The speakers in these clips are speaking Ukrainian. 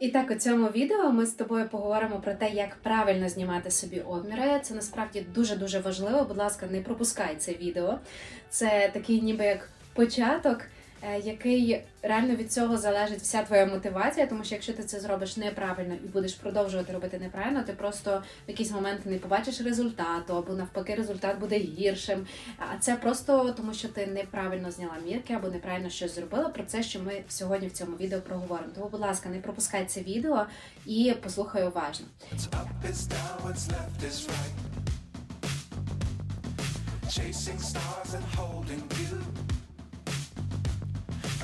І так, у цьому відео ми з тобою поговоримо про те, як правильно знімати собі обміри. Це насправді дуже дуже важливо. Будь ласка, не пропускай це відео. Це такий, ніби як початок, який реально від цього залежить вся твоя мотивація. Тому що якщо ти це зробиш неправильно і будеш продовжувати робити неправильно, ти просто в якийсь момент не побачиш результату, або навпаки, результат буде гіршим. А це просто тому, що ти неправильно зняла мірки або неправильно щось зробила. Про це, що ми сьогодні в цьому відео проговоримо. Тому, будь ласка, не пропускай це відео і послухай уважно. Chasing stars and holding you.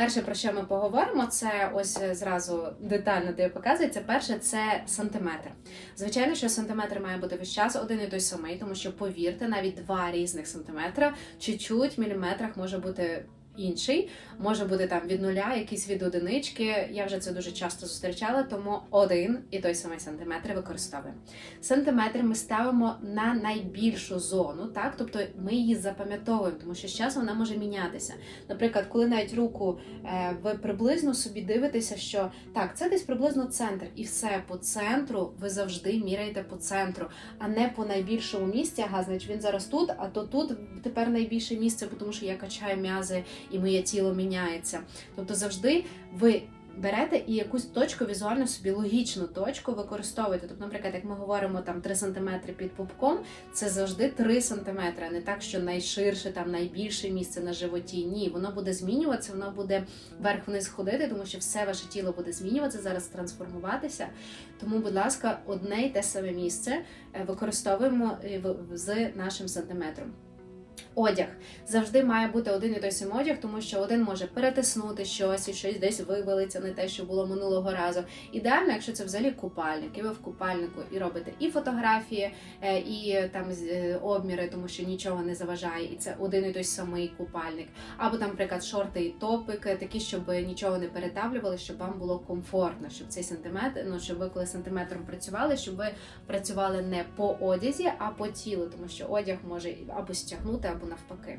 Перше, про що ми поговоримо, це ось е, зразу детально де показується. Перше це сантиметр. Звичайно, що сантиметр має бути весь час один і той самий, тому що повірте, навіть два різних сантиметра, чуть-чуть в міліметрах може бути. Інший може бути там від нуля, якийсь від одинички. Я вже це дуже часто зустрічала, тому один і той самий сантиметр використовуємо. Сантиметр ми ставимо на найбільшу зону, так тобто ми її запам'ятовуємо, тому що з часом вона може мінятися. Наприклад, коли навіть руку е, ви приблизно собі дивитеся, що так, це десь приблизно центр, і все по центру ви завжди міряєте по центру, а не по найбільшому місці. Ага, значить він зараз тут, а то тут тепер найбільше місце, тому що я качаю м'язи і моє тіло міняється. Тобто завжди ви. Берете і якусь точку візуально собі логічну точку використовуєте. Тобто, наприклад, як ми говоримо там 3 см під пупком, це завжди 3 см, а не так, що найширше, там найбільше місце на животі. Ні, воно буде змінюватися, воно буде вверх-вниз ходити, тому що все ваше тіло буде змінюватися, зараз трансформуватися. Тому, будь ласка, одне й те саме місце е, використовуємо е, з нашим сантиметром. Одяг завжди має бути один і той самий одяг, тому що один може перетиснути щось і щось десь вивалиться, не те, що було минулого разу. Ідеально, якщо це взагалі купальник, і ви в купальнику і робите і фотографії, е, і там е, обміри, тому що нічого не заважає, і це один і той самий купальник. Або там, наприклад, шорти і топики, такі, щоб нічого не перетавлювали, щоб вам було комфортно, щоб цей сантиметр, ну щоб ви коли сантиметром працювали, щоб ви працювали не по одязі, а по тілу, тому що одяг може або стягнути, або навпаки.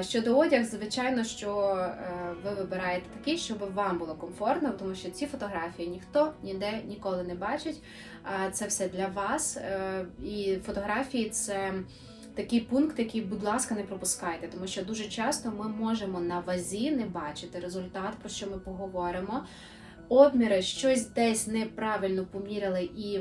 Щодо одяг, звичайно, що е, ви вибираєте такий, щоб вам було комфортно, тому що ці фотографії ніхто ніде ніколи не бачить. Це все для вас. е, І фотографії це. Такий пункт, який, будь ласка, не пропускайте, тому що дуже часто ми можемо на вазі не бачити результат, про що ми поговоримо. Обміри щось десь неправильно поміряли і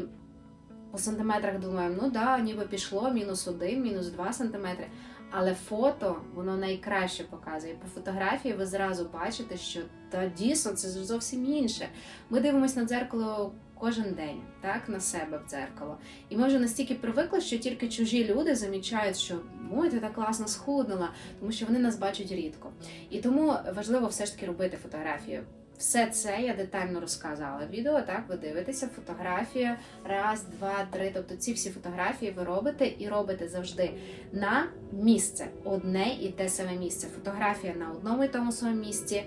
по сантиметрах думаємо, ну да, ніби пішло мінус один, мінус два сантиметри. Але фото воно найкраще показує. По фотографії ви зразу бачите, що та дійсно це зовсім інше. Ми дивимося на дзеркало кожен день, так, на себе в дзеркало. І ми вже настільки привикли, що тільки чужі люди замічають, що ой, ти так класно схуднула, тому що вони нас бачать рідко. І тому важливо все ж таки робити фотографії Все це я детально розказала в відео. Так, ви дивитеся фотографія, раз, два, три. Тобто ці всі фотографії ви робите і робите завжди на місце, одне і те саме місце. Фотографія на одному і тому самому місці.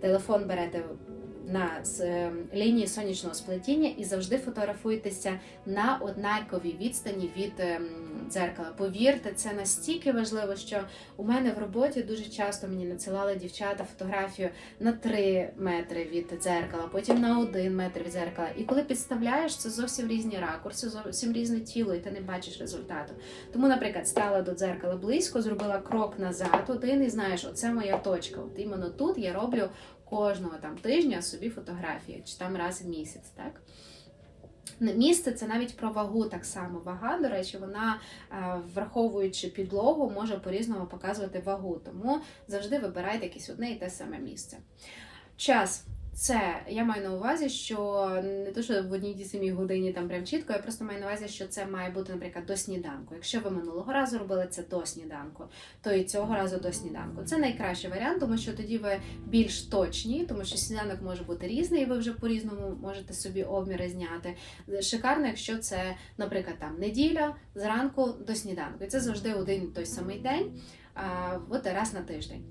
Телефон берете на с- е, лінії сонячного сплетіння і завжди фотографуєтеся на однаковій відстані від ем, дзеркала. Повірте, це настільки важливо, що у мене в роботі дуже часто мені надсилали дівчата фотографію на 3 метри від дзеркала, потім на 1 метр від дзеркала. І коли підставляєш, це зовсім різні ракурси, зовсім різне тіло, і ти не бачиш результату. Тому, наприклад, стала до дзеркала близько, зробила крок назад, один і знаєш, оце моя точка. От іменно тут я роблю кожного там тижня собі фотографії, чи там раз в місяць, так? Місце це навіть про вагу так само. Вага, до речі, вона, е, враховуючи підлогу, може по-різному показувати вагу. Тому завжди вибирайте якесь одне і те саме місце. Час. Це я маю на увазі, що не то, що в одній тій самій годині там прям чітко, я просто маю на увазі, що це має бути, наприклад, до сніданку. Якщо ви минулого разу робили це до сніданку, то і цього разу до сніданку. Це найкращий варіант, тому що тоді ви більш точні, тому що сніданок може бути різний, і ви вже по-різному можете собі обміри зняти. Шикарно, якщо це, наприклад, там неділя зранку до сніданку. І це завжди один той самий день, от раз на тиждень.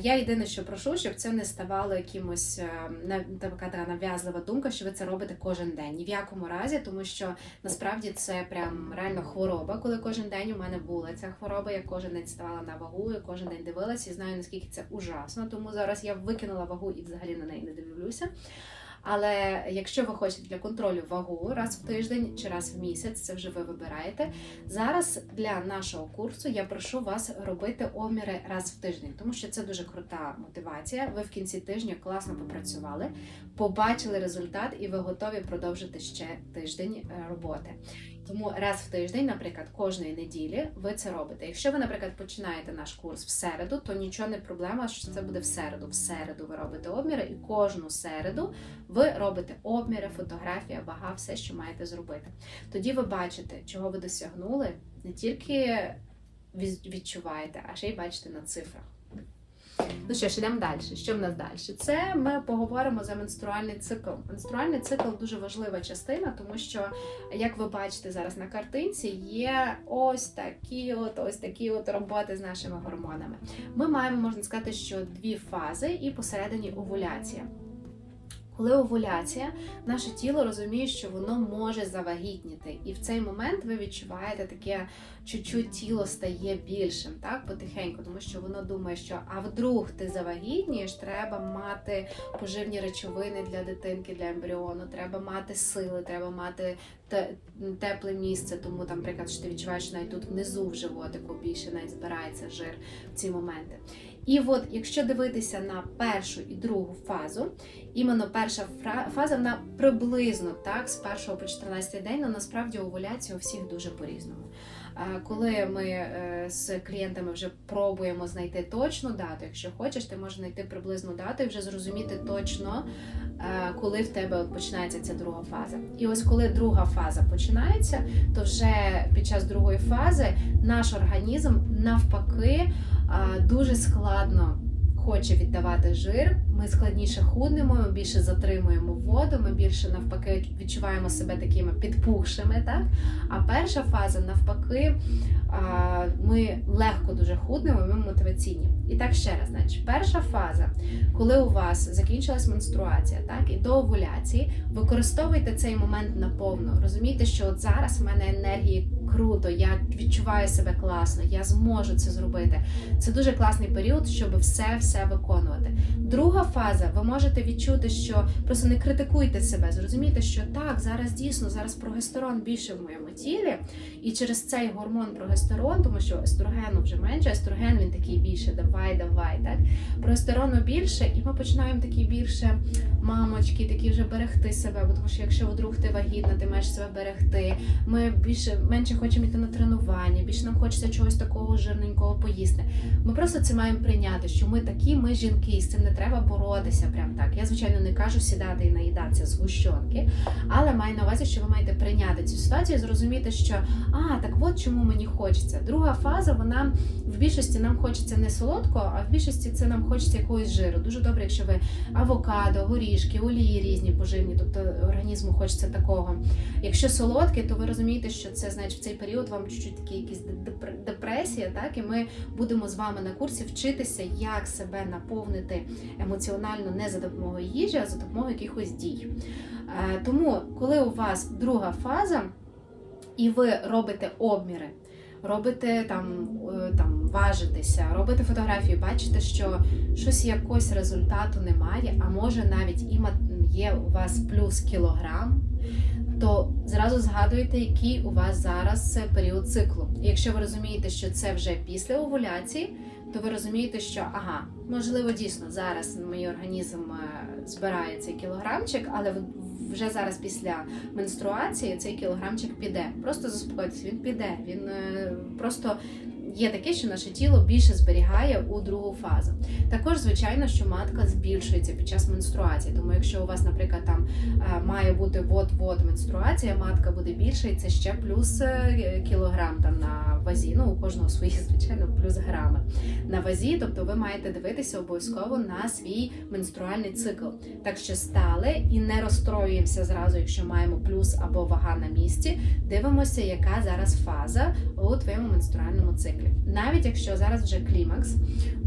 Я єдине, що прошу, щоб це не ставало якимось е, така нав'язлива думка, що ви це робите кожен день. Ні в якому разі, тому що насправді це прям реально хвороба. Коли кожен день у мене була ця хвороба, я кожен день ставала на вагу, я кожен день дивилася і знаю наскільки це ужасно. Тому зараз я викинула вагу і взагалі на неї не дивлюся. Але якщо ви хочете для контролю вагу раз в тиждень чи раз в місяць, це вже ви вибираєте. Зараз для нашого курсу я прошу вас робити обміри раз в тиждень, тому що це дуже крута мотивація. Ви в кінці тижня класно попрацювали, побачили результат, і ви готові продовжити ще тиждень е, роботи. Тому раз в тиждень, наприклад, кожної неділі ви це робите. Якщо ви, наприклад, починаєте наш курс в середу, то нічого не проблема, що це буде в середу. В середу ви робите обміри, і кожну середу ви робите обміри, фотографія, вага, все, що маєте зробити. Тоді ви бачите, чого ви досягнули, не тільки відчуваєте, а ще й бачите на цифрах. Ну що ж, йдемо далі. Що в нас далі? Це ми поговоримо за менструальний цикл. Менструальний цикл дуже важлива частина, тому що, як ви бачите зараз на картинці, є ось такі от ось такі от роботи з нашими гормонами. Ми маємо, можна сказати, що дві фази і посередині овуляція. Коли овуляція, наше тіло розуміє, що воно може завагітніти, і в цей момент ви відчуваєте таке чуть-чуть тіло стає більшим, так потихеньку, тому що воно думає, що а вдруг ти завагітнієш, треба мати поживні речовини для дитинки, для ембріону, треба мати сили, треба мати тепле місце. Тому там, наприклад, що ти відчуваєш що навіть тут внизу в животику більше навіть збирається жир в ці моменти. І от, якщо дивитися на першу і другу фазу, іменно перша фаза вона приблизно так з 1 по 14 день, але насправді овуляція у всіх дуже по-різному. А Коли ми е, з клієнтами вже пробуємо знайти точну дату, якщо хочеш, ти можеш знайти приблизну дату і вже зрозуміти точно, е, коли в тебе починається ця друга фаза. І ось коли друга фаза починається, то вже під час другої фази наш організм навпаки дуже складно хоче віддавати жир. Ми складніше худнемо, ми більше затримуємо воду, ми більше навпаки відчуваємо себе такими підпухшими. Так? А перша фаза навпаки, ми легко дуже худнемо, ми мотиваційні. І так ще раз, значить, перша фаза, коли у вас закінчилась менструація, так і до овуляції, використовуйте цей момент наповну. Розумійте, що от зараз в мене енергії круто, я відчуваю себе класно, я зможу це зробити. Це дуже класний період, щоб все все виконувати. Друга фаза, ви можете відчути, що просто не критикуйте себе, зрозумійте, що так, зараз дійсно зараз прогестерон більше в моєму тілі, і через цей гормон прогестерон, тому що естрогену вже менше, естроген він такий більше, давай, давай. Так? Прогестерону більше, і ми починаємо такі більше мамочки, такі вже берегти себе, бо тому що якщо вдруг ти вагітна, ти маєш себе берегти. Ми більше менше хочемо йти на тренування, більше нам хочеться чогось такого жирненького поїсти. Ми просто це маємо прийняти, що ми такі, ми жінки, і з цим не треба боротися прям так. Я, звичайно, не кажу сідати і наїдатися з гущонки, але маю на увазі, що ви маєте прийняти цю ситуацію і зрозуміти, що а, так от чому мені хочеться. Друга фаза, вона в більшості нам хочеться не солодкого, а в більшості це нам хочеться якогось жиру. Дуже добре, якщо ви авокадо, горішки, олії різні поживні, тобто організму хочеться такого. Якщо солодке, то ви розумієте, що це значить в цей період вам чуть-чуть такі якісь депр- депресія, так і ми будемо з вами на курсі вчитися, як себе наповнити емоціонально не за допомогою їжі, а за допомогою якихось дій. Е, Тому, коли у вас друга фаза, і ви робите обміри, робите там, е, там важитеся, робите фотографію, бачите, що щось якогось результату немає, а може навіть є у вас плюс кілограм. То зразу згадуйте, який у вас зараз е, період циклу. І якщо ви розумієте, що це вже після овуляції, то ви розумієте, що ага, можливо, дійсно зараз мій організм е, збирає цей кілограмчик, але вже зараз після менструації цей кілограмчик піде. Просто заспокойтесь, він піде. Він е, просто є таке, що наше тіло більше зберігає у другу фазу. Також, звичайно, що матка збільшується під час менструації. Тому, якщо у вас, наприклад, там е, має бути от-от менструація, матка буде більша, і це ще плюс е, кілограм там на вазі. Ну, у кожного свої, звичайно, плюс грами на вазі. Тобто ви маєте дивитися обов'язково на свій менструальний цикл. Так що стали і не розстроюємося зразу, якщо маємо плюс або вага на місці. Дивимося, яка зараз фаза у твоєму менструальному циклі. Навіть якщо зараз вже клімакс,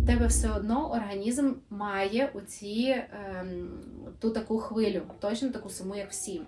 у тебе все одно організм має оці, ем, ту таку хвилю, точно таку саму, як всі.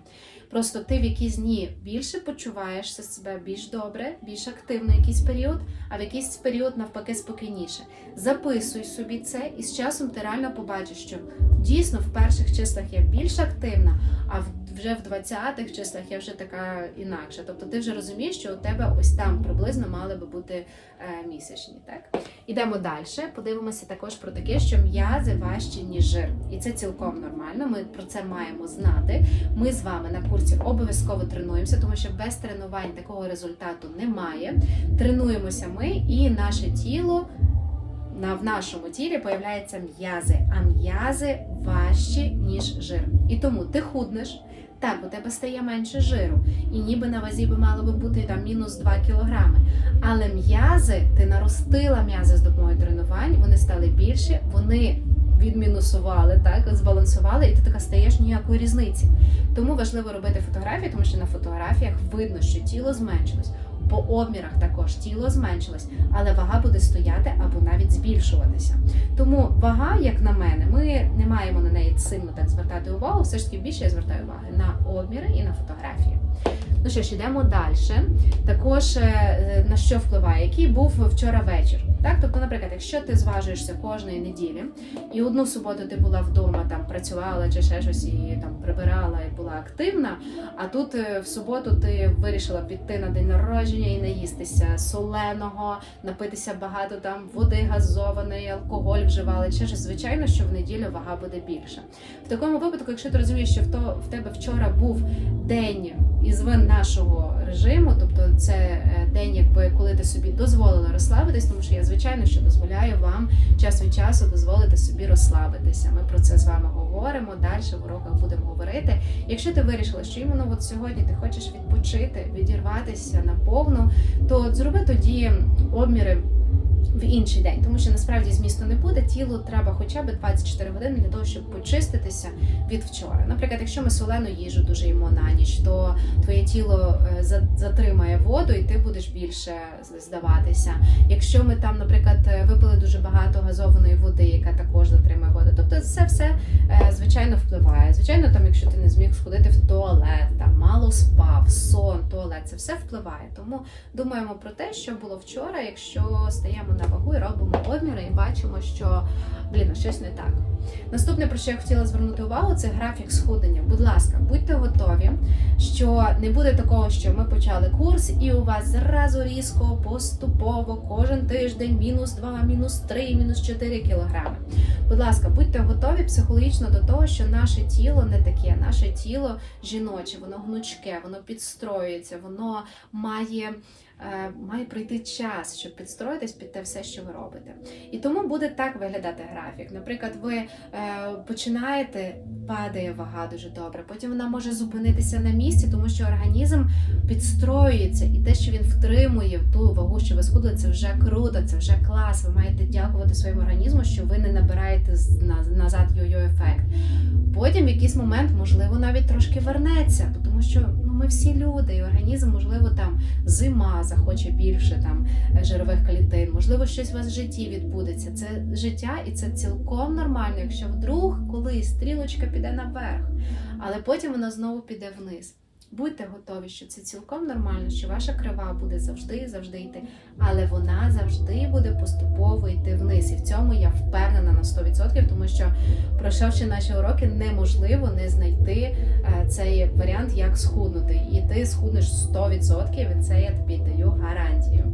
Просто ти в якісь дні більше почуваєшся себе більш добре, більш активно якийсь період, а в якийсь період навпаки спокійніше. Записуй собі це, і з часом ти реально побачиш, що дійсно в перших числах я більш активна, а вже в 20-х числах я вже така інакша. Тобто ти вже розумієш, що у тебе ось там приблизно мали би бути е, місячні. Так ідемо далі. Подивимося також про таке, що м'язи важчі ніж жир, і це цілком нормально. Ми про це маємо знати. Ми з вами на курсі обов'язково тренуємося, тому що без тренувань такого результату немає. Тренуємося ми, і наше тіло на, в нашому тілі появляються м'язи, а м'язи важчі, ніж жир. І тому ти худнеш. Так, у тебе стає менше жиру, і ніби на вазі би мало би бути там мінус 2 кілограми. Але м'язи, ти наростила м'язи з допомогою тренувань, вони стали більші, вони відмінусували, так, збалансували, і ти така стаєш ніякої різниці. Тому важливо робити фотографії, тому що на фотографіях видно, що тіло зменшилось. По обмірах також тіло зменшилось, але вага буде стояти або навіть збільшуватися. Тому вага, як на мене, ми не маємо на неї сильно так звертати увагу. Все ж таки більше я звертаю уваги на обміри і на фотографії. Ну що ж, йдемо далі. Також е, на що впливає, який був вчора вечір. Так, тобто, наприклад, якщо ти зважуєшся кожної неділі, і одну суботу ти була вдома, там працювала чи ще щось і там прибирала і була активна. А тут е, в суботу ти вирішила піти на день народження і наїстися соленого, напитися багато там води газованої, алкоголь вживали. Чи ж звичайно, що в неділю вага буде більша. В такому випадку, якщо ти розумієш, що в то в тебе вчора був день із вин нашого режиму, тобто це е, день, якби коли ти собі дозволила розслабитись, тому що я звичайно що дозволяю вам час від часу дозволити собі розслабитися. Ми про це з вами говоримо. Далі в уроках будемо говорити. Якщо ти вирішила, що іменно от сьогодні ти хочеш відпочити, відірватися на повну, то зроби тоді обміри. В інший день, тому що насправді змісту не буде, тілу треба хоча б 24 години для того, щоб почиститися від вчора. Наприклад, якщо ми солену їжу дуже їмо на ніч, то твоє тіло е, затримає воду, і ти будеш більше здаватися. Якщо ми там, наприклад, е, випили дуже багато газованої води, яка також затримує воду, тобто це все е, звичайно впливає. Звичайно, там, якщо ти не зміг сходити в туалет, там мало спав, сон, туалет, це все впливає. Тому думаємо про те, що було вчора, якщо стаємо на вагу і робимо обміри, і бачимо, що блін, щось не так. Наступне, про що я хотіла звернути увагу, це графік сходення. Будь ласка, будьте готові, що не буде такого, що ми почали курс, і у вас зразу різко, поступово, кожен тиждень мінус 2, мінус 3, мінус 4 кілограми. Будь ласка, будьте готові психологічно до того, що наше тіло не таке, наше тіло жіноче, воно гнучке, воно підстроюється, воно має має пройти час, щоб підстроїтись під те все, що ви робите. І тому буде так виглядати графік. Наприклад, ви е, починаєте, падає вага дуже добре, потім вона може зупинитися на місці, тому що організм підстроюється, і те, що він втримує ту вагу, що ви схудли, це вже круто, це вже клас. Ви маєте дякувати своєму організму, що ви не набираєте назад йо-йо ефект. Потім в якийсь момент, можливо, навіть трошки вернеться, тому що ну ми всі люди, і організм, можливо, там зима захоче більше там е, жирових клітин, можливо, щось у вас в житті відбудеться. Це життя, і це цілком нормально, якщо вдруг колись стрілочка піде наверх, але потім вона знову піде вниз. Будьте готові, що це цілком нормально, що ваша крива буде завжди завжди йти, але вона завжди буде поступово йти вниз. І в цьому я впевнена на 100%, тому що пройшовши наші уроки, неможливо не знайти е, цей варіант, як схуднути. І ти схуднеш 100%, і це я тобі даю гарантію.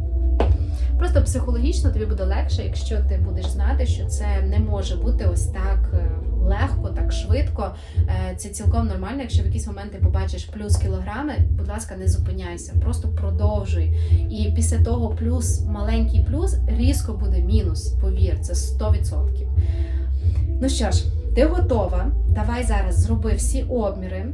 Просто психологічно тобі буде легше, якщо ти будеш знати, що це не може бути ось так е, легко, так швидко. Е, Це цілком нормально. Якщо в якийсь моменти побачиш плюс кілограми, будь ласка, не зупиняйся, просто продовжуй. І після того плюс маленький плюс різко буде мінус. Повір, це 100%. Ну що ж, ти готова? Давай зараз зроби всі обміри.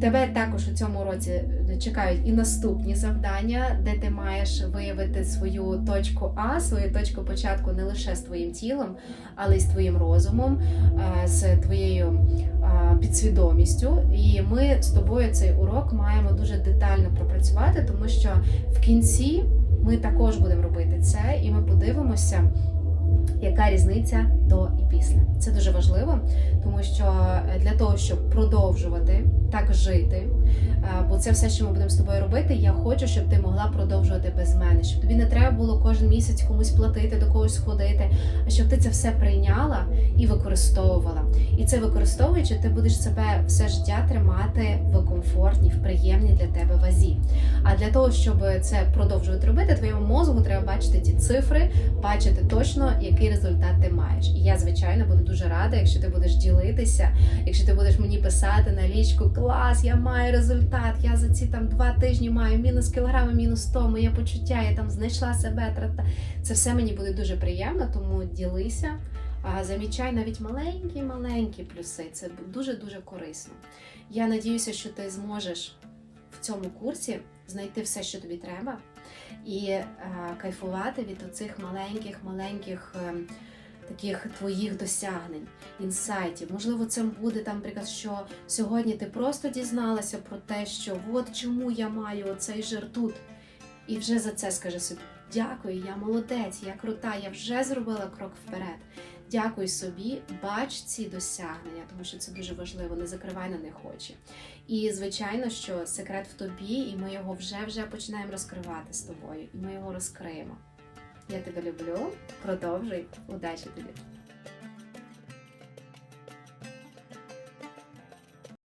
Тебе також у цьому році чекають і наступні завдання, де ти маєш виявити свою точку А, свою точку початку не лише з твоїм тілом, але й з твоїм розумом, е, з твоєю е, підсвідомістю. І ми з тобою цей урок маємо дуже детально пропрацювати, тому що в кінці ми також будемо робити це, і ми подивимося, яка різниця до і після. Це дуже важливо, тому що е, для того, щоб продовжувати так жити, е, бо це все, що ми будемо з тобою робити. Я хочу, щоб ти могла продовжувати без мене, щоб тобі не треба було кожен місяць комусь платити, до когось ходити, а щоб ти це все прийняла і використовувала. І це використовуючи, ти будеш себе все життя тримати в комфортній, в приємній для тебе вазі. А для того, щоб це продовжувати робити, твоєму мозку треба бачити ті цифри, бачити точно, який результат ти маєш. І я, звичайно, буду дуже рада, якщо ти будеш ділитися, якщо ти будеш мені писати на лічку клас, я маю результат, я за ці там два тижні маю мінус кілограми, мінус 100, моє почуття, я там знайшла себе. Тра-та. Це все мені буде дуже приємно, тому ділися. А замічай навіть маленькі-маленькі плюси. Це дуже-дуже корисно. Я надіюся, що ти зможеш в цьому курсі знайти все, що тобі треба, і е, кайфувати від оцих маленьких-маленьких. е, Таких твоїх досягнень, інсайтів. Можливо, це буде там, наприклад, що сьогодні ти просто дізналася про те, що от чому я маю оцей жир тут. І вже за це скажи собі: дякую, я молодець, я крута, я вже зробила крок вперед. Дякуй собі, бач ці досягнення, тому що це дуже важливо, не закривай на них очі. І звичайно, що секрет в тобі, і ми його вже вже починаємо розкривати з тобою, і ми його розкриємо. Я тебе люблю. Продовжуй. Удачі тобі!